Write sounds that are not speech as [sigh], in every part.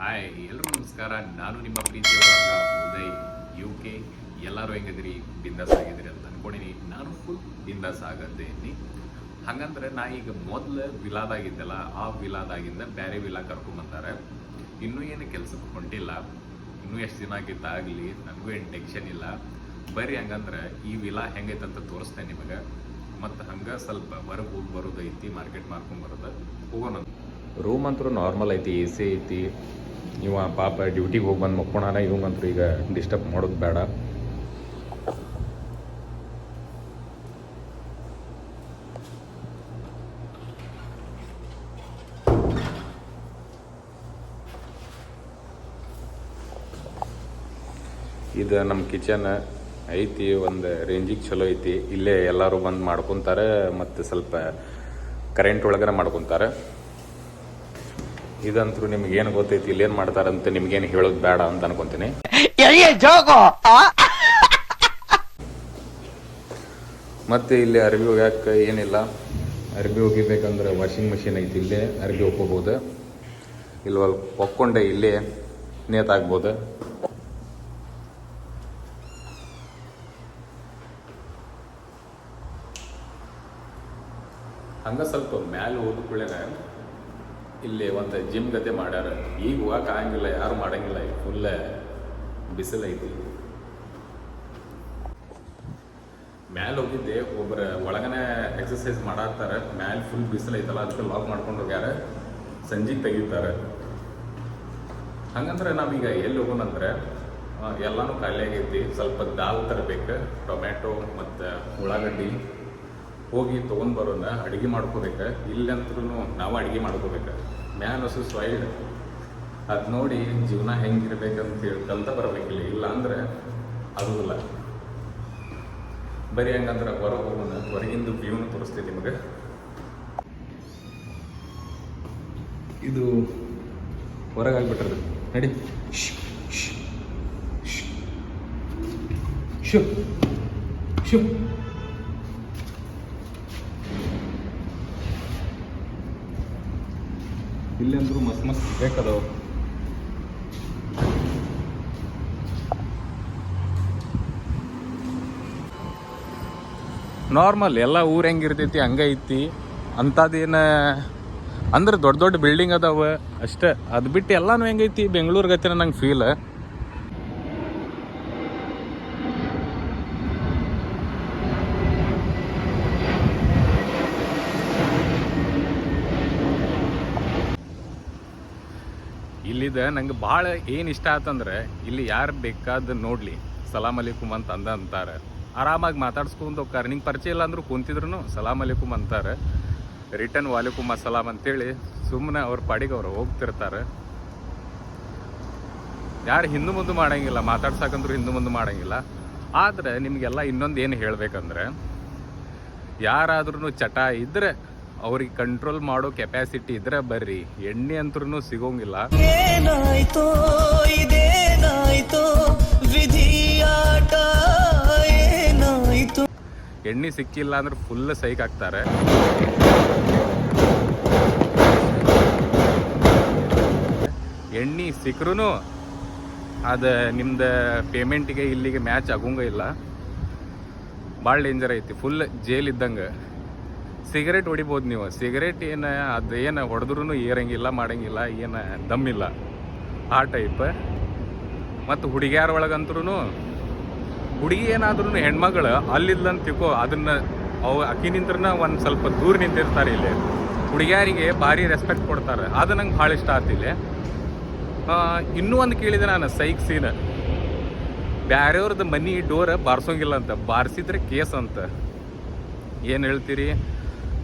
Hi ಎಲ್ಲರೂ ನಮಸ್ಕಾರ. ನಾನು ನಿಮ್ಮ ಪ್ರೀತಿಯವರಾದ ಉದಯ್. ಯು ಕೆ ಎಲ್ಲರೂ ಹೆಂಗಿದ್ರಿ ಬಿಂದಾಸ್ ಆಗಿದ್ರಿ ಅಂತ ಅನ್ಕೊಂಡಿನಿ. ನಾನು ಫುಲ್ ಬಿಂದಾಸ್ ಆಗದ್ದೇನಿ ಹಂಗಂದ್ರೆ ನಾ ಈಗ ಮೊದಲು ವಿಲಾದಾಗಿದ್ದೆಲ್ಲ ಆ ವಿಲಾದಾಗಿಂದ ಬೇರೆ ವಿಲಾ ಕರ್ಕೊಂಬಂದಾರೆ. ಇನ್ನೂ ಏನು ಕೆಲಸಕ್ಕೆ ಹೊಂಟಿಲ್ಲ. ಇನ್ನೂ ಎಷ್ಟು ದಿನ ಆಗಿದ್ದಾಗಲಿ, ನನಗೂ ಏನು ಟೆನ್ಷನ್ ಇಲ್ಲ. ಬರ್ರಿ ಹಂಗಂದ್ರೆ ಈ ವಿಲಾ ಅಂತ ತೋರಿಸ್ತೇನೆ ನಿಮಗೆ. ಮತ್ತು ಹಂಗೆ ಸ್ವಲ್ಪ ಹೊರಗೆ ಹೋಗಿ ಬರೋದೈತಿ ಮಾರ್ಕೆಟ್ ಮಾರ್ಕೊಂಡು ಬರೋದು. ಹೋಗೋಣ. ರೂಮ್ ಅಂತೂ ನಾರ್ಮಲ್ ಐತಿ ಎ ಸಿ ಐತಿ. ಇವ ಪಾಪ ಡ್ಯೂಟಿಗೆ ಹೋಗಿ ಬಂದು ಮಕ್ಕೊಳಾನ ಇವಂಗಂತೂ ಈಗ ಡಿಸ್ಟರ್ಬ್ ಮಾಡೋದು ಬೇಡ. ಇದು ನಮ್ಮ ಕಿಚನ್ ಐತಿ, ಒಂದು ರೇಂಜಿಗೆ ಚಲೋ ಐತಿ. ಇಲ್ಲೇ ಎಲ್ಲರೂ ಬಂದು ಮಾಡ್ಕೊತಾರೆ, ಮತ್ತು ಸ್ವಲ್ಪ ಕರೆಂಟ್ ಒಳಗೆ ಮಾಡ್ಕೊತಾರೆ. ಇದಂತೂ ನಿಮ್ಗೆ ಏನು ಗೊತ್ತೈತಿ ಇಲ್ಲೇನು ಮಾಡ್ತಾರಂತ ನಿಮ್ಗೇನು ಹೇಳೋದು ಬೇಡ ಅಂತ ಅನ್ಕೊಂತೀನಿ. ಮತ್ತೆ ಇಲ್ಲಿ ಅರ್ಬಿ ಒಗ್ಯಾಕ ಏನಿಲ್ಲ. ಅರ್ಬಿ ಒಗಿಬೇಕಂದ್ರೆ ವಾಷಿಂಗ್ ಮಿಷಿನ್ ಐತಿ ಇಲ್ಲೇ ಅರ್ಬಿ ಒಕ್ಕೋಬೋದು ಇಲ್ಲಿ ಒಕ್ಕೊಂಡೆ ಇಲ್ಲೇ ನೇತಾಗ್ಬೋದು ಹಂಗ ಸ್ವಲ್ಪ ಮ್ಯಾಲೆ ಕೂಡಲೇ ಇಲ್ಲಿ ಒಂದು ಜಿಮ್ ಗತೆ ಮಾಡ್ಯಾರ. ಈಗ ಹೋಗಕ್ಕೆ ಆಗಂಗಿಲ್ಲ, ಯಾರು ಮಾಡಂಗಿಲ್ಲ, ಈಗ ಫುಲ್ ಬಿಸಿಲು ಐತಿ. ಮ್ಯಾಲೆ ಹೋಗಿದ್ದೆ ಒಬ್ಬರ ಒಳಗನೆ ಎಕ್ಸಸೈಸ್ ಮಾಡಾಕ್ತಾರೆ, ಮ್ಯಾಲೆ ಫುಲ್ ಬಿಸಿಲು ಐತಲ್ಲ, ಅದಕ್ಕೆ ಲಾಕ್ ಮಾಡ್ಕೊಂಡು ಹೋಗ್ಯಾರ, ಸಂಜೆಗೆ ತೆಗಿತಾರೆ. ಹಂಗಂದ್ರೆ ನಾವೀಗ ಎಲ್ಲಿ ಹೋಗೋಣಂದ್ರೆ ಎಲ್ಲಾನು ಖಾಲಿ ಆಗೈತಿ, ಸ್ವಲ್ಪ ದಾಲ್ ತರಬೇಕು, ಟೊಮ್ಯಾಟೊ ಮತ್ತು ಉಳ್ಳಾಗಡ್ಡಿ. ಹೋಗಿ ತೊಗೊಂಡು ಬರೋಣ ಅಡುಗೆ ಮಾಡ್ಕೋಬೇಕು ಇಲ್ಲಂತ್ರೂ ನಾವು ಅಡುಗೆ ಮಾಡ್ಕೋಬೇಕು. ಮ್ಯಾನ್ ಹೊಸ ವೈಲ್ಡ್ ಅದು ನೋಡಿ ಜೀವನ ಹೆಂಗಿರ್ಬೇಕಂತ ಹೇಳಿ ಕಲ್ತ ಬರಬೇಕಿಲ್ಲ. ಇಲ್ಲ ಅಂದರೆ ಆಗೋದಿಲ್ಲ. ಬರೀ ಹಂಗಂದ್ರೆ ಹೊರ ಹೋಗೋಣ ಹೊರಗಿಂದು ವ್ಯೂನ ತೋರಿಸ್ತೀನಿ ನಿಮಗೆ. ಇದು ಹೊರಗಾಗ್ಬಿಟ್ರದು. ನಡಿ. ಶು ಶು ಶ್. ಇಲ್ಲಂದ್ರೂ ಮಸ್ತ್ ಮಸ್ತ್ ಬೇಕದವು. ನಾರ್ಮಲ್ ಎಲ್ಲ ಊರ್ ಹೆಂಗಿರ್ತೈತಿ ಹಂಗ ಐತಿ. ಅಂಥದ್ದೇನ, ಅಂದ್ರೆ ದೊಡ್ಡ ದೊಡ್ಡ ಬಿಲ್ಡಿಂಗ್ ಅದಾವ ಅಷ್ಟೇ. ಅದು ಬಿಟ್ಟು ಎಲ್ಲಾನು ಹೆಂಗೈತಿ ಬೆಂಗಳೂರು ಗತಿನ ನಂಗೆ ಫೀಲ್ ಇಲ್ಲಿದ ನಂಗೆ ಭಾಳ ಏನು ಇಷ್ಟ ಆತಂದ್ರೆ, ಇಲ್ಲಿ ಯಾರು ಬೇಕಾದ ನೋಡ್ಲಿ. ಸಲಾಮ್ ಅಲಿಕುಮ್ ಅಂತ ಅಂದ ಅಂತಾರೆ. ಆರಾಮಾಗಿ ಮಾತಾಡ್ಸ್ಕೊಂಡು ಹೋಗ್ತಾರೆ. ನಿಂಗೆ ಪರಿಚಯ ಇಲ್ಲ ಅಂದ್ರೂ ಕುಂತಿದ್ರು ಸಲಾಮ್ ಅಲಿಕುಮ್ ಅಂತಾರೆ. ರಿಟರ್ನ್ ವಾಲಿಕುಮ್ ಅಸಲಾಮ್ ಅಂತೇಳಿ ಸುಮ್ಮನೆ ಅವ್ರ ಪಾಡಿಗೆ ಅವ್ರು ಹೋಗ್ತಿರ್ತಾರೆ. ಯಾರು ಹಿಂದೂ ಮುಂದೆ ಮಾಡಂಗಿಲ್ಲ, ಮಾತಾಡ್ಸಕಂದ್ರು ಹಿಂದೂ ಮುಂದೆ ಮಾಡಂಗಿಲ್ಲ. ಆದ್ರೆ ನಿಮಗೆಲ್ಲ ಇನ್ನೊಂದು ಏನು ಹೇಳ್ಬೇಕಂದ್ರೆ ಯಾರಾದ್ರೂ ಚಟ ಇದ್ರೆ ಅವ್ರಿಗೆ ಕಂಟ್ರೋಲ್ ಮಾಡೋ ಕೆಪಾಸಿಟಿ ಇದ್ರೆ ಬರ್ರಿ. ಎಣ್ಣೆ ಅಂತೂ ಸಿಗೋಂಗಿಲ್ಲ. ಏನಾಯ್ತೋ ಇದೇನಾಯ್ತೋ ವಿಧಿಯಾಟ ಏನಾಯ್ತು. ಎಣ್ಣೆ ಸಿಕ್ಕಿಲ್ಲ ಅಂದ್ರೆ ಫುಲ್ ಸೈಕ್ ಹಾಕ್ತಾರೆ ಎಣ್ಣೆ ಸಿಕ್ಕರೂ ಅದು ನಿಮ್ದು ಪೇಮೆಂಟಿಗೆ ಇಲ್ಲಿಗೆ ಮ್ಯಾಚ್ ಆಗೋಂಗ ಇಲ್ಲ. ಭಾಳ ಡೇಂಜರ್ ಐತಿ ಫುಲ್ ಜೇಲ್ ಇದ್ದಂಗೆ. ಸಿಗರೇಟ್ ಹೊಡಿಬೋದು ನೀವು. ಸಿಗರೇಟ್ ಏನು ಅದು ಏನು ಹೊಡೆದ್ರೂ ಏರಂಗಿಲ್ಲ ಮಾಡಂಗಿಲ್ಲ ಏನು ದಮ್ಮಿಲ್ಲ. ಆ ಟೈಪ್ ಮತ್ತು ಹುಡುಗಿಯಾರ ಒಳಗಂತ್ರೂ ಹುಡುಗಿ ಏನಾದ್ರೂ ಹೆಣ್ಮಗಳು ಅಲ್ಲಿದ್ದಂತ ತಿಕ್ಕೋ ಅದನ್ನ ಅವು ಅಕ್ಕಿ ನಿಂತ್ರನ ಒಂದು ಸ್ವಲ್ಪ ದೂರ ನಿಂತಿರ್ತಾರೆ ಇಲ್ಲಿ. ಹುಡುಗಿಯಾರಿಗೆ ಭಾರಿ ರೆಸ್ಪೆಕ್ಟ್ ಕೊಡ್ತಾರೆ. ಅದು ನಂಗೆ ಭಾಳ ಇಷ್ಟ ಆಯ್ತು ಇಲ್ಲಿ. ಆ, ಇನ್ನೂ ಒಂದು ಕೇಳಿದೆ ನಾನು ಸೈಕ್ ಸೀನ್. ಬ್ಯಾರೆಯವ್ರದ್ದು ಮನಿ ಡೋರ್ ಬಾರ್ಸೋಂಗಿಲ್ಲ ಅಂತ. ಬಾರಿಸಿದ್ರೆ ಕೇಸ್ ಅಂತ. ಏನು ಹೇಳ್ತೀರಿ?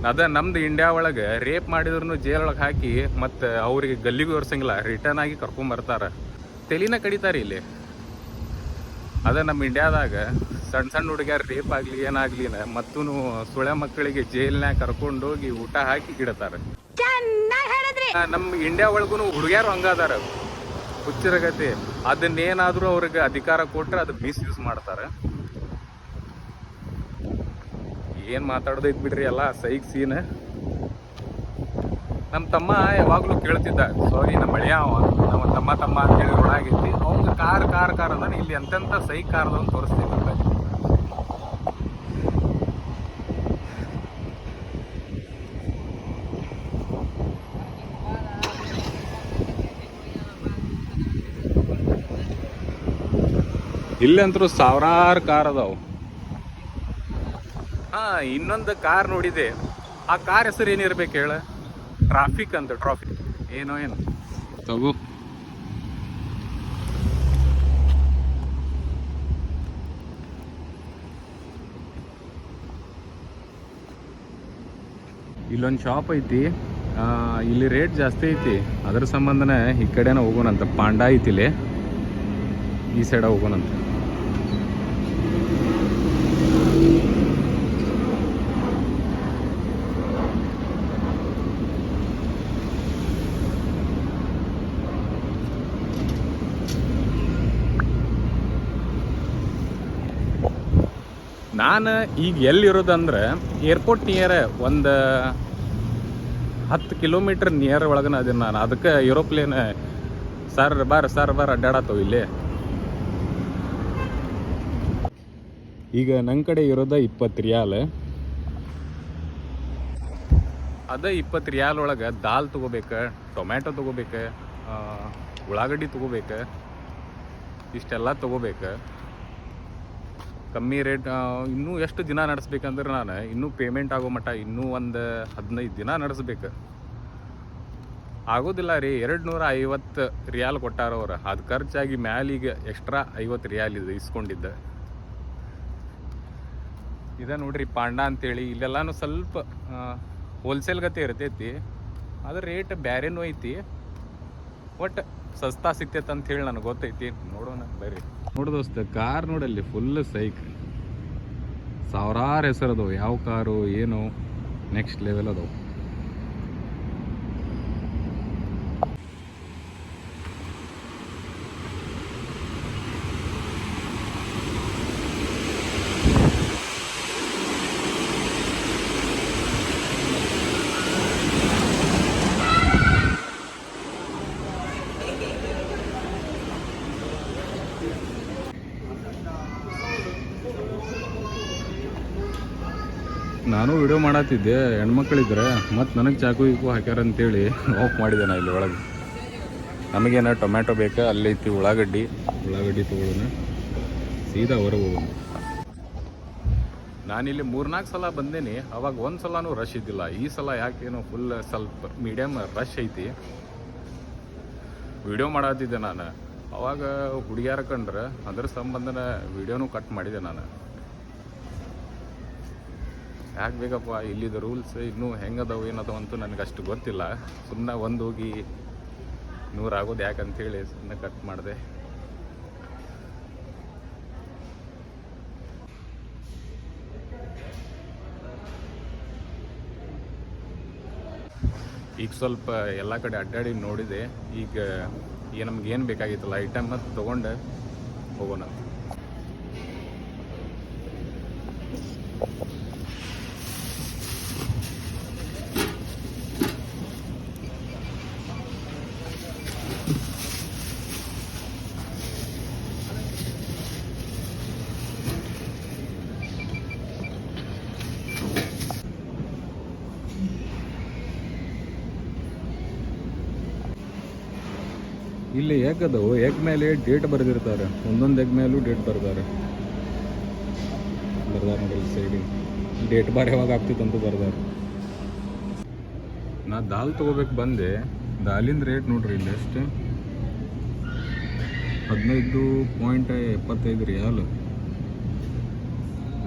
ಅದ ನಮ್ದು ಇಂಡಿಯಾ ಒಳಗೆ ರೇಪ್ ಮಾಡಿದ್ರು ಜೇಲ್ ಒಳಗೆ ಹಾಕಿ ಮತ್ತು ಅವ್ರಿಗೆ ಗಲ್ಲಿಗೂ ಒರ್ಸಂಗಿಲ್ಲ ರಿಟರ್ನ್ ಆಗಿ ಕರ್ಕೊಂಬರ್ತಾರೆ ತಲೆನ ಕಡಿತಾರೆ ಇಲ್ಲಿ. ಅದ ನಮ್ಮ ಇಂಡಿಯಾದಾಗ ಸಣ್ಣ ಸಣ್ಣ ಹುಡುಗಿಯರು ರೇಪ್ ಆಗಲಿ ಏನಾಗ್ಲಿ ಮತ್ತೂ ಸುಳೆ ಮಕ್ಕಳಿಗೆ ಜೈಲ್ನಾಗ ಕರ್ಕೊಂಡೋಗಿ ಊಟ ಹಾಕಿ ಗಿಡತಾರ. ನಮ್ಮ ಇಂಡಿಯಾ ಒಳಗೂ ಹುಡುಗಿಯರು ಹಂಗದಾರ. ಹುಚ್ಚಿರಗತಿ ಅದನ್ನೇನಾದ್ರೂ ಅವ್ರಿಗೆ ಅಧಿಕಾರ ಕೊಟ್ಟರೆ ಅದು ಮಿಸ್ಯೂಸ್ ಮಾಡ್ತಾರೆ. ಏನ್ ಮಾತಾಡೋದೈತೆ ಬಿಡ್ರಿ ಎಲ್ಲ ಸೈಕ್ ಸೀನ್ ನಮ್ಮ ತಮ್ಮ ಯಾವಾಗಲೂ ಕೇಳ್ತಿದ್ದ ಸಾರಿ ನಮ್ಮ ಅಳಿಯ, ಅವ ನಮ್ಮ ತಮ್ಮ ತಮ್ಮ ಅಂತ ಅಂತೇಳಿ ಒಳಗಿತ್ತು ಅವ್ನ ಕಾರ್ ಕಾರ್ ಕಾರ್ ಅದ ಇಲ್ಲಿ ಎಂತೆಂಥ ಸೈ ಕಾರ್ ಅದ ತೋರಿಸ್ತೀವಿ ಇಲ್ಲಂತರೂ ಸಾವಿರಾರು ಕಾರ್ ಅದಾವು. ಹಾ, ಇನ್ನೊಂದು ಕಾರ್ ನೋಡಿದೆ. ಆ ಕಾರ್ ಹೆಸರು ಏನಿರ್ಬೇಕು ಹೇಳ? ಟ್ರಾಫಿಕ್ ಅಂತ ಟ್ರಾಫಿಕ್ ಏನೋ, ಏನು. ತಗು. ಇಲ್ಲೊಂದು ಶಾಪ್ ಐತಿ. ಇಲ್ಲಿ ರೇಟ್ ಜಾಸ್ತಿ ಐತಿ. ಅದ್ರ ಸಂಬಂಧನೇ ಈ ಕಡೆನ ಹೋಗೋಣಂತ. ಪಾಂಡಾ ಐತಿ ಇಲ್ಲಿ ಈ ಸೈಡ ಹೋಗೋಣಂತ. ನಾನು ಈಗ ಎಲ್ಲಿರೋದಂದ್ರೆ ಏರ್ಪೋರ್ಟ್ ನಿಯರ್ ಒಂದು ಹತ್ತು ಕಿಲೋಮೀಟ್ರ್ ನಿಯರ್ ಒಳಗನ ಅದೀನಿ ನಾನು. ಅದಕ್ಕೆ ಏರೋಪ್ಲೇನ್, ಸರ್, ಬಾರ ಸರ್, ಬಾರ, ಅಡ್ಡಾಡತ್ತವ ಇಲ್ಲಿ. ಈಗ ನನ್ನ ಕಡೆ ಇರೋದ ಇಪ್ಪತ್ತು ರಿಯಾಲ್. ಅದ ಇಪ್ಪತ್ತು ರಿಯಾಲ್ ಒಳಗೆ ದಾಲ್ ತೊಗೋಬೇಕು, ಟೊಮ್ಯಾಟೊ ತೊಗೋಬೇಕು ಉಳ್ಳಾಗಡ್ಡಿ ತೊಗೋಬೇಕು, ಇಷ್ಟೆಲ್ಲ ತೊಗೋಬೇಕು. ಕಮ್ಮಿ ರೇಟ್ ಇನ್ನೂ ಎಷ್ಟು ದಿನ ನಡೆಸ್ಬೇಕಂದ್ರೆ ನಾನು, ಇನ್ನೂ ಪೇಮೆಂಟ್ ಆಗೋ ಮಟ್ಟ ಇನ್ನೂ ಒಂದು ಹದಿನೈದು ದಿನ ನಡೆಸ್ಬೇಕು. ಆಗೋದಿಲ್ಲ ರೀ ಎರಡು ನೂರ ಐವತ್ತು ರಿಯಾಲ್ ಕೊಟ್ಟಾರ ಅವ್ರು ಅದು ಖರ್ಚಾಗಿ ಮ್ಯಾಲಿಗೆ ಎಕ್ಸ್ಟ್ರಾ ಐವತ್ತು ರಿಯಾಲ್ ಇದೆ ಇಸ್ಕೊಂಡಿದ್ದೆ. ಇದೆ ನೋಡ್ರಿ ಪಾಂಡ ಅಂತೇಳಿ, ಇಲ್ಲೆಲ್ಲಾನು ಸ್ವಲ್ಪ ಹೋಲ್ಸೇಲ್ ಗತೆ ಇರ್ತೈತಿ. ಅದ್ರ ರೇಟ್ ಬ್ಯಾರೇನೂ ಐತಿ. ಒಟ್ಟು ಸಸ್ತಾ ಸಿಗ್ತೈತೆ ಅಂತ ಹೇಳಿ ನನಗೆ ಗೊತ್ತೈತಿ. ನೋಡೋಣ ಬರ್ರಿ ನೋಡು ದೋಸ್ತ, ಕಾರ್ ನೋಡಲ್ಲಿ ಫುಲ್ ಸೈಕ್. ಸಾವಿರಾರು ಹೆಸರು ಯಾವ ಕಾರು, ಏನು ನೆಕ್ಸ್ಟ್ ಲೆವೆಲ್ ಅದಾವು. ನಾನು ವಿಡಿಯೋ ಮಾಡತ್ತಿದ್ದೆ ಹೆಣ್ಮಕ್ಳಿದ್ರೆ ಮತ್ತು ನನಗೆ ಚಾಕು ಗೀಕು ಹಾಕ್ಯಾರ ಅಂತೇಳಿ ಆಫ್ ಮಾಡಿದೆ ನಾ ಇಲ್ಲಿ ಒಳಗೆ. ನಮಗೇನ ಟೊಮ್ಯಾಟೊ ಬೇಕಾ ಐತಿ ಉಳ್ಳಾಗಡ್ಡಿ. ಉಳ್ಳಾಗಡ್ಡಿ ತೊಗೊಳೋಣ. ಸೀದಾ ಹೊರಗೆ ಹೋಗೋಣ. ನಾನಿಲ್ಲಿ ಮೂರ್ನಾಲ್ಕು ಸಲ ಬಂದೇನಿ, ಅವಾಗ ಒಂದು ಸಲನೂ ರಶ್ ಇದ್ದಿಲ್ಲ. ಈ ಸಲ ಯಾಕೇನೋ ಫುಲ್ ಸ್ವಲ್ಪ ಮೀಡಿಯಮ್ ರಶ್ ಐತಿ. ವಿಡಿಯೋ ಮಾಡತ್ತಿದ್ದೆ ನಾನು. ಅವಾಗ ಹುಡುಗಿಯಾರ ಕಂಡ್ರೆ ಅದ್ರ ಸಂಬಂಧನ ವಿಡಿಯೋನು ಕಟ್ ಮಾಡಿದೆ ನಾನು. ಯಾಕೆ ಬೇಕಪ್ಪ, ಇಲ್ಲಿದ ರೂಲ್ಸ್ ಇನ್ನೂ ಹೆಂಗದವು, ಏನದವು ಅಂತೂ ನನಗೆ ಅಷ್ಟು ಗೊತ್ತಿಲ್ಲ. ಸುಮ್ಮನೆ ಒಂದು ಹೋಗಿ ನೂರು ಆಗೋದು ಯಾಕಂತೇಳಿ ಸುಮ್ಮನೆ ಕಟ್ ಮಾಡಿದೆ. ಈಗ ಸ್ವಲ್ಪ ಎಲ್ಲ ಕಡೆ ಅಡ್ಡಾಡಿ ನೋಡಿದೆ. ಈಗ ಈಗ ನಮ್ಗೆ ಏನು ಬೇಕಾಗಿತ್ತಲ್ಲ ಐಟಮ್ ಮತ್ತು ತೊಗೊಂಡು. ಹೋಗೋಣ ಇಲ್ಲಿ ಅದಾವು ಎಗ್ ಮೇಲೆ ಡೇಟ್ ಬರೆದಿರ್ತಾರೆ. ಒಂದೊಂದು ಎಗ್ ಮೇಲೂ ಡೇಟ್ ಬರ್ದಾರೆ ಬರ್ದಾರ ನೋಡಿ ಸೈಡಿ ಡೇಟ್ ಬಾರ್ ಯಾವಾಗ ಆಗ್ತಿತ್ತಂತೂ ಬರ್ದಾರ. ನಾ ದಾಲ್ ತೊಗೋಬೇಕು ಬಂದೆ. ದಾಲಿಂದ ರೇಟ್ ನೋಡ್ರಿ ಇಲ್ಲಿ ಎಷ್ಟು ಹದಿನೈದು ಪಾಯಿಂಟ್ ಎಪ್ಪತ್ತೈದು ಹಾಲು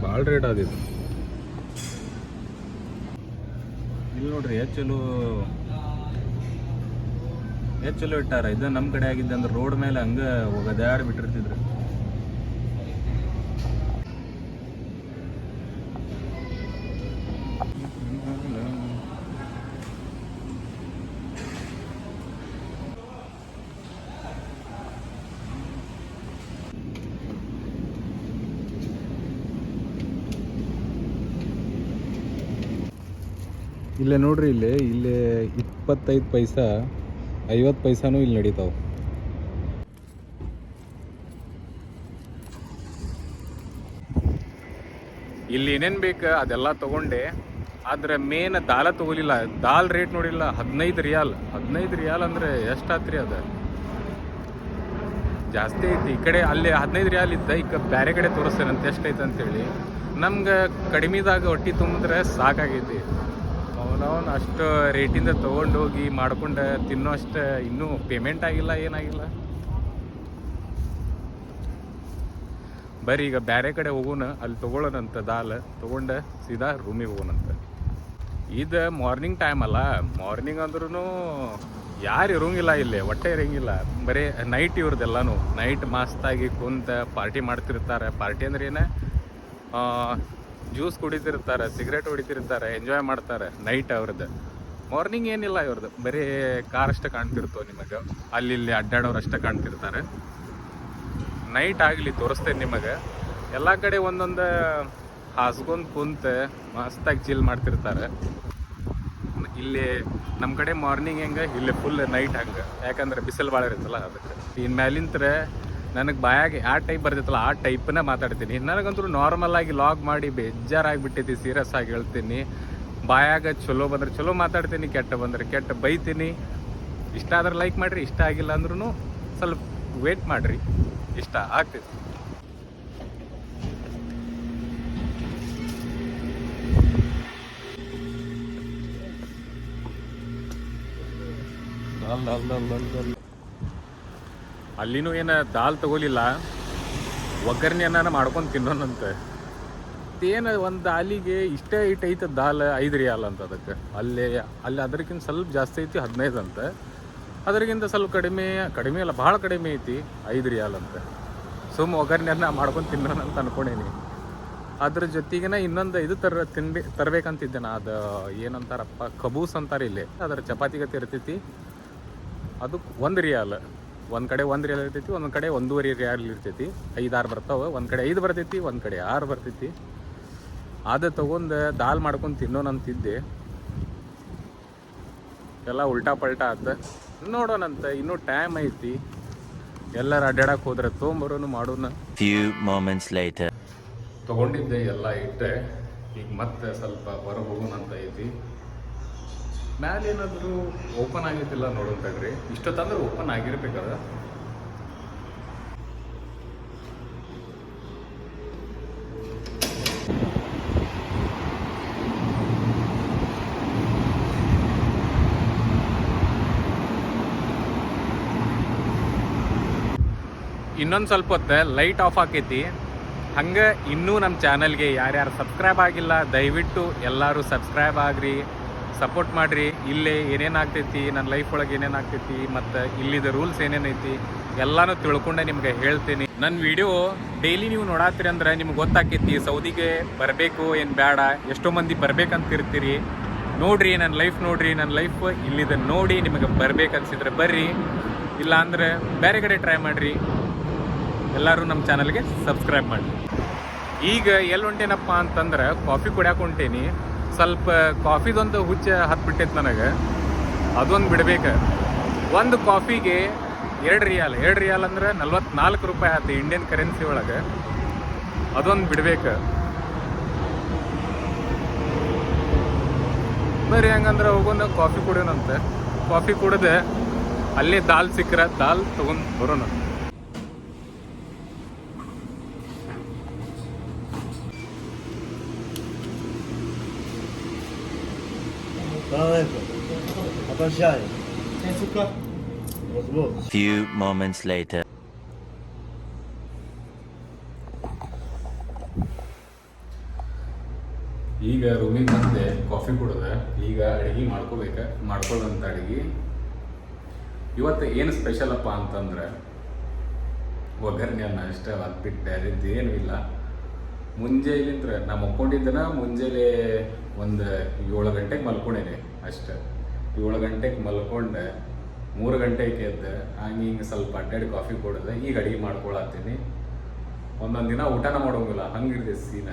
ಭಾಳ ರೇಟ್ ಆದಿತ್ತು ಇಲ್ಲಿ ನೋಡ್ರಿ ಹೆಚ್ಚಲು ಹೆಚ್ಚು ಚಲೋ ಇಟ್ಟಾರ. ಇದು ನಮ್ಮ ಕಡೆ ಆಗಿದ್ದ ಅಂದ್ರೆ ರೋಡ್ ಮೇಲೆ ಹಂಗೆ ಒಗದಾಡಿ ಬಿಟ್ಟಿರ್ತಿದ್ರು. ಇಲ್ಲೇ ನೋಡ್ರಿ, ಇಲ್ಲಿ, ಇಲ್ಲೇ ಇಪ್ಪತ್ತೈದು ಪೈಸಾ ಐವತ್ತು ಪೈಸಾನು ಇಲ್ಲಿ ನಡೀತಾವೆ. ಇಲ್ಲಿ ಏನೇನು ಬೇಕು? ಅದೆಲ್ಲ ತೊಗೊಂಡೆ. ಆದರೆ ಮೇನ್ ದಾಲ ತೊಗೊಲಿಲ್ಲ. ದಾಲ್ ರೇಟ್ ನೋಡಿಲ್ಲ. ಹದಿನೈದು ರಿಯಾಲ್. ಹದಿನೈದು ರಿಯಾಲ್ ಅಂದ್ರೆ ಎಷ್ಟಾತ್ರಿ ಅದು? ಜಾಸ್ತಿ ಐತಿ. ಈ ಕಡೆ ಅಲ್ಲಿ ಹದಿನೈದು ರಿಯಾಲ್ ಇದ್ದ, ಈಗ ಬೇರೆ ಕಡೆ ತೋರಿಸ್ತೇನಂತ ಎಷ್ಟೈತೆ ಅಂತೇಳಿ ನಮ್ಗೆ ಕಡಿಮೆದಾಗ ಹೊಟ್ಟಿ ತುಂಬಿದ್ರೆ ಸಾಕಾಗೈತಿ. ಅವನವನು ಅಷ್ಟು ರೇಟಿಂದ ತೊಗೊಂಡೋಗಿ ಮಾಡ್ಕೊಂಡು ತಿನ್ನೋ ಅಷ್ಟು ಇನ್ನೂ ಪೇಮೆಂಟ್ ಆಗಿಲ್ಲ, ಏನಾಗಿಲ್ಲ. ಬರೀ ಈಗ ಬೇರೆ ಕಡೆ ಹೋಗೋಣ, ಅಲ್ಲಿ ತೊಗೊಳ್ಳೋಣಂತ ದಾಲ್ ತೊಗೊಂಡು ಸೀದಾ ರೂಮಿಗೆ ಹೋಗೋಣಂತ. ಇದು ಮಾರ್ನಿಂಗ್ ಟೈಮ್ ಅಲ್ಲ ಮಾರ್ನಿಂಗ್ ಅಂದ್ರೂ ಯಾರು ಇರೋಂಗಿಲ್ಲ ಇಲ್ಲಿ ಹೊಟ್ಟೆ ಇರೋಂಗಿಲ್ಲ. ಬರೀ ನೈಟ್ ಇವ್ರದ್ದೆಲ್ಲನೂ ನೈಟ್ ಮಸ್ತಾಗಿ ಕುಂತ ಪಾರ್ಟಿ ಮಾಡ್ತಿರ್ತಾರೆ. ಪಾರ್ಟಿ ಅಂದ್ರೆ ಏನ? ಜ್ಯೂಸ್ ಕುಡಿತಿರ್ತಾರೆ, ಸಿಗರೇಟ್ ಹೊಡಿತಿರ್ತಾರೆ, ಎಂಜಾಯ್ ಮಾಡ್ತಾರೆ ನೈಟ್ ಅವ್ರದ್ದು. ಮಾರ್ನಿಂಗ್ ಏನಿಲ್ಲ ಇವ್ರದ್ದು. ಬರೀ ಕಾರ್ ಅಷ್ಟೇ ಕಾಣ್ತಿರ್ತವೆ ನಿಮಗೆ. ಅಲ್ಲಿ ಇಲ್ಲಿ ಅಡ್ಡಾಡೋರು ಅಷ್ಟೇ ಕಾಣ್ತಿರ್ತಾರೆ. ನೈಟ್ ಆಗಲಿ, ತೋರಿಸ್ತೇನೆ ನಿಮಗೆ. ಎಲ್ಲ ಕಡೆ ಒಂದೊಂದು ಹಾಸ್ಕೊಂಡು ಕುಂತ ಮಸ್ತಾಗಿ ಚಿಲ್ ಮಾಡ್ತಿರ್ತಾರೆ. ಇಲ್ಲಿ ನಮ್ಮ ಕಡೆ ಮಾರ್ನಿಂಗ್ ಹೆಂಗೆ? ಇಲ್ಲಿ ಫುಲ್ ನೈಟ್ ಹಂಗೆ. ಯಾಕಂದ್ರೆ ಬಿಸಿಲು ಭಾಳ ಇರುತ್ತಲ್ಲ, ಅದಕ್ಕೆ. ಇನ್ನು ಮ್ಯಾಲಿಂತ್ರ ನನಗೆ ಬಾಯಾಗೆ ಆ ಟೈಪ್ ಬರ್ತಿತ್ತಲ್ಲ ಆ ಟೈಪ್ನ ಮಾತಾಡ್ತೀನಿ. ನನಗಂತೂ ನಾರ್ಮಲ್ ಆಗಿ ಲಾಗ್ ಮಾಡಿ ಬೇಜಾರಾಗಿಬಿಟ್ಟೈತಿ ಸೀರಿಯಸ್ ಆಗಿ ಹೇಳ್ತೀನಿ. ಬಾಯಾಗ ಚಲೋ ಬಂದ್ರೆ ಚಲೋ ಮಾತಾಡ್ತೀನಿ, ಕೆಟ್ಟ ಬಂದ್ರೆ ಕೆಟ್ಟ ಬೈತೀನಿ. ಇಷ್ಟ ಆದ್ರೆ ಲೈಕ್ ಮಾಡಿರಿ, ಇಷ್ಟ ಆಗಿಲ್ಲ ಅಂದ್ರೂ ಸ್ವಲ್ಪ ವೇಟ್ ಮಾಡಿರಿ. ಇಷ್ಟ ಆಗ್ತೈತಿ. ಅಲ್ಲಿನೂ ಏನು ದಾಲ್ ತಗೋಲಿಲ್ಲ. ಒಗ್ಗರಣೆ ಮಾಡ್ಕೊಂಡು ತಿನ್ನೋಣಂತ ಏನು ಒಂದು ದಾಲಿಗೆ ಇಷ್ಟೇ ಇಟ್ಟು ಐತೆ ದಾಲ್ ಐದು ರಿಯಾಲ್ ಅಂತ ಅದಕ್ಕೆ. ಅಲ್ಲಿ ಅಲ್ಲಿ ಅದಕ್ಕಿಂತ ಸ್ವಲ್ಪ ಜಾಸ್ತಿ ಐತಿ ಹದಿನೈದು ಅಂತ. ಅದರಿಗಿಂತ ಸ್ವಲ್ಪ ಕಡಿಮೆ ಕಡಿಮೆ ಅಲ್ಲ, ಭಾಳ ಕಡಿಮೆ ಐತಿ ಐದು ರಿಯಾಲ್ ಅಂತ. ಸುಮ್ಮ ಒಗ್ಗರಣೆ ಅನ್ನ ಮಾಡ್ಕೊಂಡು ತಿನ್ನೋಣ ಅಂತ ಅನ್ಕೊಂಡೇನಿ. ಅದ್ರ ಜೊತೆಗಿನ ಇನ್ನೊಂದು ಇದು ತರ ತಿನ್ಬಿ, ತರಬೇಕಂತಿದ್ದೆ ನಾ. ಅದು ಏನಂತಾರಪ್ಪ, ಕಬೂಸ್ ಅಂತಾರೆ ಇಲ್ಲಿ. ಅದರ ಚಪಾತಿ ಗತಿ ಇರ್ತೈತಿ. ಅದು ಒಂದು ರಿಯಾಲ್. ಒಂದು ಕಡೆ ಒಂದು ರಿಯಾಲ್ ಇರ್ತೈತಿ ಒಂದು ಕಡೆ ಒಂದೂವರೆ ರಿಯಾಲ್ ಇರ್ತೈತಿ. ಐದಾರು ಬರ್ತಾವೆ ಒಂದು ಕಡೆ ಐದು ಬರ್ತೈತಿ ಒಂದು ಕಡೆ ಆರು ಬರ್ತೈತಿ. ಅದು ತಗೊಂಡು ದಾಲ್ ಮಾಡ್ಕೊಂಡು ತಿನ್ನೋಣಂತಿದ್ದೆ ಎಲ್ಲ ಉಲ್ಟಾ ಪಲ್ಟಾ ಆತ. ನೋಡೋಣಂತ ಇನ್ನೂ ಟೈಮ್ ಐತಿ. ಎಲ್ಲರ ಅಡ್ಡಾಡಕ್ಕೆ ಹೋದ್ರೆ ತೊಗೊಂಬರೋನು ಮಾಡೋಣ. Few moments later. ತಗೊಂಡಿದ್ದೆ ಎಲ್ಲ ಇಟ್ಟೆ ಈಗ ಮತ್ತೆ ಸ್ವಲ್ಪ ಹೊರಗೆ ಹೋಗೋಣ ಅಂತ ಐತಿ. ಏನಾದರೂ ಓಪನ್ ಆಗೈತಿಲ್ಲ ನೋಡೋಣ ತಡ್ರಿ ಇಷ್ಟೊತ್ತಂದ್ರೆ ಓಪನ್ ಆಗಿರ್ಬೇಕದ? ಇನ್ನೊಂದು ಸ್ವಲ್ಪ ಹೊತ್ತು ಲೈಟ್ ಆಫ್ ಆಕೈತಿ. ಹಂಗೆ ಇನ್ನೂ ನಮ್ಮ ಚಾನಲ್ಗೆ ಯಾರ್ಯಾರು ಸಬ್ಸ್ಕ್ರೈಬ್ ಆಗಿಲ್ಲ, ದಯವಿಟ್ಟು ಎಲ್ಲರೂ ಸಬ್ಸ್ಕ್ರೈಬ್ ಆಗ್ರಿ. ಸಪೋರ್ಟ್ ಮಾಡಿರಿ. ಇಲ್ಲೇ ಏನೇನು ಆಗ್ತೈತಿ ನನ್ನ ಲೈಫ್ ಒಳಗೆ ಏನೇನು ಆಗ್ತೈತಿ, ಮತ್ತು ಇಲ್ಲಿದ ರೂಲ್ಸ್ ಏನೇನೈತಿ ಎಲ್ಲಾನು ತಿಳ್ಕೊಂಡೆ ನಿಮ್ಗೆ ಹೇಳ್ತೀನಿ. ನನ್ನ ವಿಡಿಯೋ ಡೈಲಿ ನೀವು ನೋಡಾತ್ರಿ ಅಂದ್ರೆ ನಿಮ್ಗೆ ಗೊತ್ತಾಕೈತಿ, ಸೌದಿಗೆ ಬರಬೇಕು ಏನು ಬೇಡ ಎಷ್ಟೋ ಮಂದಿ ಬರ್ಬೇಕಂತಿರ್ತೀರಿ. ನೋಡ್ರಿ ನನ್ನ ಲೈಫ್ ನೋಡ್ರಿ ನನ್ನ ಲೈಫ್ ಇಲ್ಲಿದ ನೋಡಿ ನಿಮಗೆ ಬರ್ಬೇಕನ್ಸಿದ್ರೆ ಬರ್ರಿ. ಇಲ್ಲ ಅಂದ್ರೆ ಬೇರೆ ಕಡೆ ಟ್ರೈ ಮಾಡಿರಿ. ಎಲ್ಲರೂ ನಮ್ಮ ಚಾನಲ್ಗೆ ಸಬ್ಸ್ಕ್ರೈಬ್ ಮಾಡಿ ಈಗ ಎಲ್ಲಿ ಹೊಂಟೇನಪ್ಪ ಅಂತಂದ್ರೆ ಕಾಫಿ ಕುಡ್ಯಾಕ ಹೊಂಟೇನಿ. ಸ್ವಲ್ಪ ಕಾಫಿದೊಂದು ಹುಚ್ಚ ಹತ್ಬಿಟ್ಟೈತೆ ನನಗೆ. ಅದೊಂದು ಬಿಡ್ಬೇಕು. ಒಂದು ಕಾಫಿಗೆ ಎರಡು ರಿಯಾಲ್. ಎರಡು ರಿಯಾಲ್ ಅಂದ್ರೆ ನಲ್ವತ್ನಾಲ್ಕು ರೂಪಾಯಿ ಆಯ್ತು ಇಂಡಿಯನ್ ಕರೆನ್ಸಿ ಒಳಗೆ. ಅದೊಂದು ಬಿಡ್ಬೇಕು. ಬರೀ ಹಂಗಂದ್ರೆ ಹೋಗೋಣ ಕಾಫಿ ಕುಡಿಯೋಣಂತೆ. ಕಾಫಿ ಕುಡಿದೆ ಅಲ್ಲಿ ದಾಲ್ ಸಿಕ್ಕರೆ ದಾಲ್ ತೊಗೊಂಡು ಬರೋಣ Salamünaleyküm. Hakan Few moments later. ಈಗ ರೂಮಿಗೆ ಬಂದೆ ಕಾಫಿ ಕುಡಿದೆ ಈಗ ಅಡುಗೆ ಮಾಡ್ಕೋಬೇಕು ಮಾಡ್ಕೊಳ್ಳೋಂಥ ಅಡುಗೆ ಇವತ್ತು ಏನು ಸ್ಪೆಷಲಪ್ಪ ಅಂತಂದ್ರೆ, ಒಗ್ಗರಣೆಯನ್ನು ಅಷ್ಟೇ ಅದು ಬಿಟ್ಟು ಅದಿದ್ದೇನೂ ಇಲ್ಲ ಮುಂಜಾನೆಲಿಂದ್ರೆ ನಾ ಮಕ್ಕೊಂಡಿದ್ದನ ಮುಂಜಾನೆ ಒಂದು ಏಳು ಗಂಟೆಗೆ ಮಲ್ಕೊಂಡೇನೆ ಅಷ್ಟೇ. ಏಳು ಗಂಟೆಗೆ ಮಲ್ಕೊಂಡೆ, ಮೂರು ಗಂಟೆಗೆ ಎದ್ದೆ, ಹಂಗೆ ಹಿಂಗೆ ಸ್ವಲ್ಪ ಅಡ್ಡಾಡಿ ಕಾಫಿ ಕೊಡಿದೆ, ಈಗ ಅಡುಗೆ ಮಾಡ್ಕೊಳತ್ತೀನಿ. ಒಂದೊಂದು ದಿನ ಊಟನ ಮಾಡೋಂಗಿಲ್ಲ, ಹಂಗಿರ್ತದೆ ಸೀನ.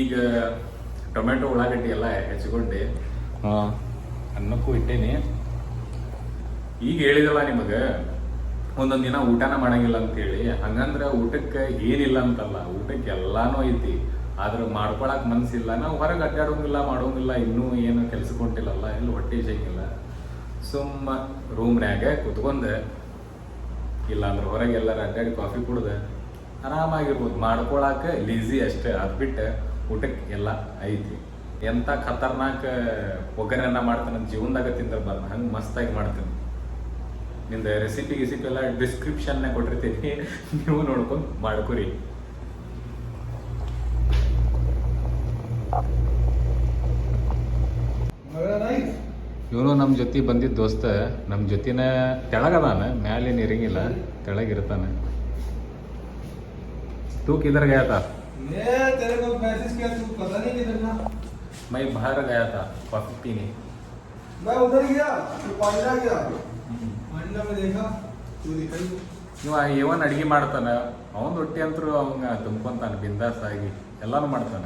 ಈಗ ಟೊಮೆಟೊ ಉಳ್ಳಾಗಡ್ಡಿ ಎಲ್ಲ ಹೆಚ್ಕೊಂಡೆ ಹಾಂ. ಅನ್ನಕ್ಕೂ ಇಟ್ಟೇನಿ. ಈಗ ಹೇಳಿದಲ್ಲ ನಿಮಗೆ, ಒಂದೊಂದು ದಿನ ಊಟನ ಮಾಡಂಗಿಲ್ಲ ಅಂತೇಳಿ. ಹಂಗಂದ್ರೆ ಊಟಕ್ಕೆ ಏನಿಲ್ಲ ಅಂತಲ್ಲ, ಊಟಕ್ಕೆ ಎಲ್ಲಾನು ಐತಿ. ಆದ್ರೆ ಮಾಡ್ಕೊಳಕ್ ಮನ್ಸಿಲ್ಲ. ನಾವು ಹೊರಗೆ ಅಡ್ಡಾಡೋಂಗಿಲ್ಲ, ಮಾಡೋಂಗಿಲ್ಲ, ಇನ್ನೂ ಏನು ಹೊಂಟಿಲ್ಲಲ್ಲ, ಇಲ್ಲಿ ಹೊಟ್ಟೆ ಸಿಗಿಲ್ಲ ಸುಮ್ಮ ರೂಮ್ನ್ಯಾಗ ಕುತ್ಕೊಂಡೆ. ಇಲ್ಲಾಂದ್ರೆ ಹೊರಗೆ ಎಲ್ಲರ ಅಡ್ಡಾಡಿ ಕಾಫಿ ಕುಡ್ದೆ. ಆರಾಮಾಗಿರ್ಬೋದು. ಮಾಡ್ಕೊಳಕ್ಕೆ ಲೀಸಿ ಅಷ್ಟೇ. ಅದು ಬಿಟ್ಟು ಊಟಕ್ಕೆ ಎಲ್ಲ ಐತಿ. ಎಂಥ ಖತರ್ನಾಕ್ ಒಗ್ಗರಣೆ ಮಾಡ್ತಾನೆ ಜೀವನದಾಗ ತಿಂದಿರಬಾರ್ದು. ಹಂಗೆ ಮಸ್ತಾಗಿ ಮಾಡ್ತೀನಿ. ನಿಂದ ರೆಸಿಪಿ ಗಿಸಿಪಿ ಎಲ್ಲ ಡಿಸ್ಕ್ರಿಪ್ಷನ್ನ ಕೊಟ್ಟಿರ್ತೀನಿ. [laughs] ನೀವು ನೋಡ್ಕೊಂಡು ಮಾಡ್ಕೊರಿ. ಇವನು ನಮ್ಮ ಜೊತೆ ಬಂದಿದ್ದ ದೋಸ್ತ. ನಮ್ಮ ಜೊತಿನ ತೆಳಗದಾನ. ಮ್ಯಾಲೇನು ಇರಂಗಿಲ್ಲ ತೆಳಗಿರ್ತಾನೆ. ತೂಕ ಇದ್ರಾಗ ಹೇಳ್ತಾ मैं तेरे को मैसेज किया तू पता नहीं किधर था मैं बाहर गया था कॉफी पीने मैं उधर गया तो पांडा गया पांडा में देखा तू दिखाई ಇವ ಇವನ್ ಅಡಿಗೆ ಮಾಡ್ತಾನ ಅವನ್ ರೊಟ್ಟಿ ಅಂತೂ ಅವಂಗ ತುಂಬ್ಕೊಂತಾನ ಬಿಂದಾಸ್ ಆಗಿ ಎಲ್ಲಾನು ಮಾಡ್ತಾನ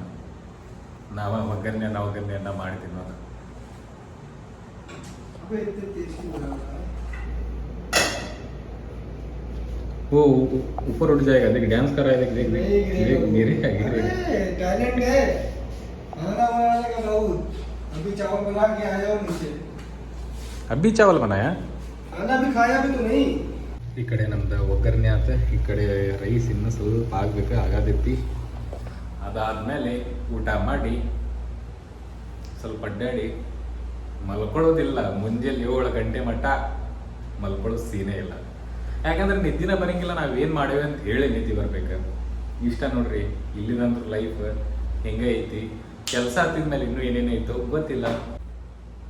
ನಾವ ಒಗ್ಗರಣೆ ನಾ ಒಗ್ಗರಣೆ ಎಲ್ಲ ಮಾಡಿ ತಿನ್ನೋದು अबे इतने टेस्टी बना रहा है वो ऊपर उठ जाएगा देख डांस कर रहा है देख देख देख देख गिरेगा गिरेगा टैलेंट है अभी चावल बना के आया हूँ नीचे ಅಬ್ಬಿ ಚಾವಲ್ ಬನಾಯ खाना भी खाया भी तो नहीं ಈ ಕಡೆ ನಮ್ದು ಒಗ್ಗರಣೆ ಆತ ಈ ಕಡೆ ರೈಸ್ ಇನ್ನು ಸ್ವಲ್ಪ ಆಗ್ಬೇಕು ಆಗತೈತಿ ಅದಾದ್ಮೇಲೆ ಊಟ ಮಾಡಿ ಸ್ವಲ್ಪ ಅಡ್ಡಾಡಿ ಮಲ್ಕೊಳ್ಳೋದಿಲ್ಲ ಮುಂಜಾನೆ ಏಳು ಗಂಟೆ ಮಟ್ಟ ಮಲ್ಕೊಳ್ಳೋ ಸೀನೇ ಇಲ್ಲ ಯಾಕಂದ್ರೆ ನಿದ್ದಿನ ಬರಂಗಿಲ್ಲ ನಾವೇನು ಮಾಡೇವೆ ಅಂತ ಹೇಳಿ ನಿದ್ದೆ ಬರ್ಬೇಕು ಇಷ್ಟ ನೋಡ್ರಿ ಇಲ್ಲಿದಂದ್ರೂ ಲೈಫ್ ಹೆಂಗೆ ಐತಿ ಕೆಲಸ ಹತ್ತಿದ್ಮೇಲೆ ಇನ್ನೂ ಏನೇನು ಇತ್ತು ಗೊತ್ತಿಲ್ಲ.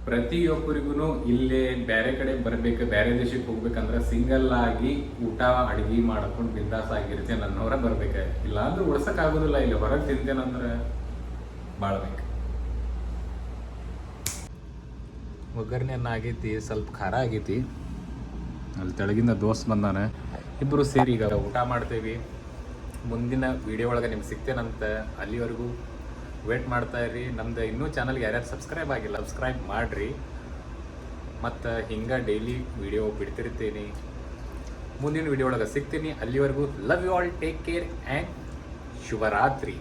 ಪ್ರತಿಯೊಬ್ಬರಿಗೂ ಇಲ್ಲೇ ಬೇರೆ ಕಡೆ ಬರಬೇಕು ಬೇರೆ ದೇಶಕ್ಕೆ ಹೋಗ್ಬೇಕಂದ್ರೆ ಸಿಂಗಲ್ ಆಗಿ ಊಟ, ಅಡಿಗೆ ಮಾಡ್ಕೊಂಡು ಬಿಂದಾಸ ಆಗಿರ್ತೇನೆ ಅನ್ನೋರ ಬರ್ಬೇಕು? ಇಲ್ಲ ಅಂದ್ರೆ ಉಳ್ಸಕ್ ಆಗೋದಿಲ್ಲ ಇಲ್ಲಿ ಹೊರಗೆ ತಿಂತೇನಂದ್ರೆ ಬಾಳ್ಬೇಕು. ಒಗ್ಗರಣೆ ಆಗೈತಿ ಸ್ವಲ್ಪ ಖಾರ ಆಗೈತಿ. ಅಲ್ಲಿ ತೆಳಗಿಂದ ದೋಸ್ತ್ ಬಂದಾನೆ. ಇಬ್ಬರು ಸೇರಿ ಈಗ ಊಟ ಮಾಡ್ತೇವಿ. ಮುಂದಿನ ವಿಡಿಯೋ ಒಳಗೆ ನಿಮ್ಗೆ ಸಿಗ್ತೇನಂತ ಅಲ್ಲಿವರೆಗೂ ವೇಟ್ ಮಾಡ್ತಾ ಇರಿ. ನಮ್ದು ಇನ್ನೂ ಚಾನಲ್ಗೆ ಯಾರ್ಯಾರು ಸಬ್ಸ್ಕ್ರೈಬ್ ಆಗಿಲ್ಲ ಸಬ್ಸ್ಕ್ರೈಬ್ ಮಾಡಿರಿ. ಮತ್ತು ಹಿಂಗೆ ಡೈಲಿ ವಿಡಿಯೋ ಬಿಡ್ತಿರ್ತೀನಿ. ಮುಂದಿನ ವಿಡಿಯೋ ಒಳಗೆ ಸಿಗ್ತೀನಿ. ಅಲ್ಲಿವರೆಗೂ love you all take care and ಶುಭರಾತ್ರಿ.